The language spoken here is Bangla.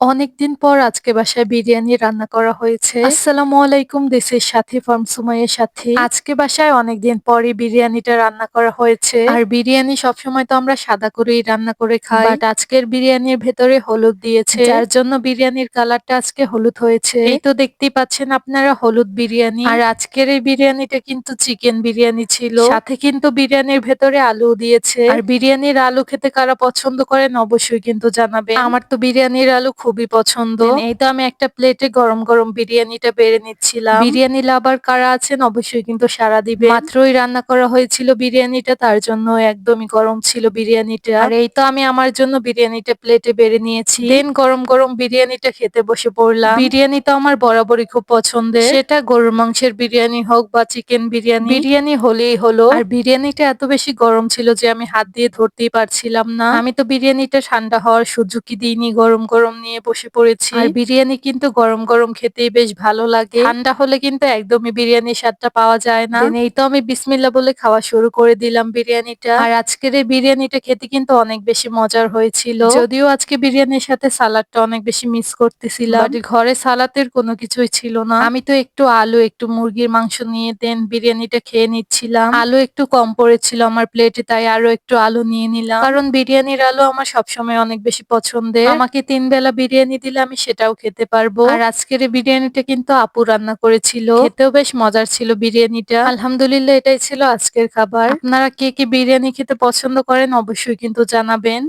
অনেকদিন পর আজকে বাসায় বিরিয়ানি রান্না করা হয়েছে। আসসালামু আলাইকুম দেশের সাথী ফার্ম সুমাইয়ের সাথে। আজকে বাসায় অনেকদিন পরই বিরিয়ানিটা রান্না করা হয়েছে। আর বিরিয়ানি সবসময় তো আমরা সাদা করেই রান্না করে খাই। বাট আজকের বিরিয়ানির ভেতরে হলুদ দিয়েছে। যার জন্য বিরিয়ানির কালারটা আজকে হলুদ হয়েছে। এই তো দেখতেই পাচ্ছেন আপনারা হলুদ বিরিয়ানি। আর আজকের এই বিরিয়ানিটা কিন্তু চিকেন বিরিয়ানি ছিল। সাথে কিন্তু বিরিয়ানির ভেতরে আলু দিয়েছে। আর বিরিয়ানির আলু খেতে কারা পছন্দ করেন অবশ্যই কিন্তু জানাবে আমার তো বিরিয়ানির আলু খুবই পছন্দ। এই তো আমি একটা প্লেটে গরম গরম বিরিয়ানিটা বেড়ে নিচ্ছিলাম। বিরিয়ানি লাভার কারা আছেন? অবশ্যই কিন্তু সারা দিবে মাত্রই রান্না করা হয়েছিল বিরিয়ানিটা তার জন্য একদমই গরম ছিল বিরিয়ানিটা। আর এই তো আমি আমার জন্য বিরিয়ানিটা প্লেটে বেড়ে নিয়েছি। দেন গরম গরম বিরিয়ানিটা খেতে বসে পড়লাম। বিরিয়ানি তো আমার বরাবরই খুব পছন্দের। সেটা গরুর মাংসের বিরিয়ানি হোক বা চিকেন বিরিয়ানি। বিরিয়ানি হলেই হলো। আর বিরিয়ানিটা এত বেশি গরম ছিল যে আমি হাত দিয়ে ধরতেই পারছিলাম না। আমি তো বিরিয়ানিটা ঠান্ডা হওয়ার সুযোগই দিইনি গরম গরম নিয়ে। বসে পড়েছি। আর বিরিয়ানি কিন্তু গরম গরম খেতেই বেশ ভালো লাগে। ঠান্ডা হলে কিন্তু একদমই বিরিয়ানির স্বাদটা পাওয়া যায় না। এই তো আমি বিসমিল্লা বলে খাওয়া শুরু করে দিলাম বিরিয়ানিটা। আর আজকের এই বিরিয়ানিটা খেতে কিন্তু অনেক বেশি মজার হয়েছিল। যদিও আজকে বিরিয়ানির সাথে সালাডটা অনেক বেশি মিস করতেছিলাম। ঘরে সালাতের কোনো কিছুই ছিল না। আমি তো একটু আলু একটু মুরগির মাংস নিয়ে দেন বিরিয়ানিটা খেয়ে নিচ্ছিলাম। আলু একটু কম পড়েছিল আমার প্লেটে তাই আরও একটু আলু নিয়ে নিলাম। কারণ বিরিয়ানির আলু আমার সবসময় অনেক বেশি পছন্দের। আমাকে তিন বেলা বিরিয়ানি দিলে আমি সেটাও খেতে পারব। আর আজকের বিরিয়ানিটা কিন্তু আপু রান্না করেছিল। খেতেও বেশ মজার ছিল বিরিয়ানিটা। আলহামদুলিল্লাহ এটাই ছিল আজকের খাবার। আপনারা কে কে বিরিয়ানি খেতে পছন্দ করেন অবশ্যই কিন্তু জানাবেন।